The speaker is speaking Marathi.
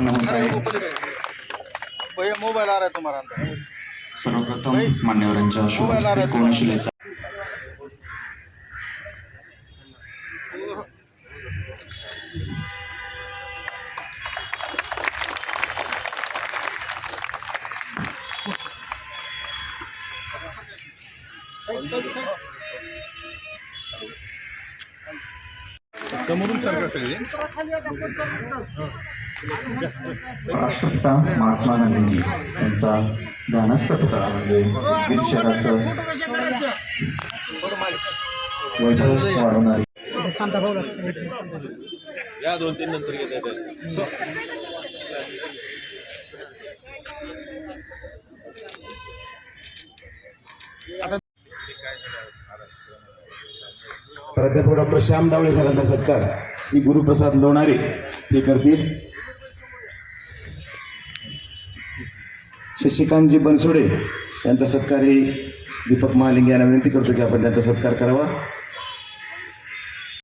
संपन्न होत आहे. भैया मोबाईल आ रहा है तुम्हारा अंदर सर्वप्रथम मान्यवरांच्या शुभ हस्ते कोनशिलेचा समोरून सरकार सगळे? राष्ट्रपिता महात्मा गांधींनी यांचा ध्यानस्थ पुतळा म्हणजे बीड शहराचं वैभव वाढवणारी. या दोन तीन नंतर घेतात प्राध्यापक डॉक्टर श्याम डावळे सरांचा सत्कार. श्री गुरुप्रसाद लोणारे हे करतील. शशिकांतजी बनसोडे यांचा सत्कार हे दीपक महालिंग यांना विनंती करतो की आपण त्यांचा सत्कार करावा.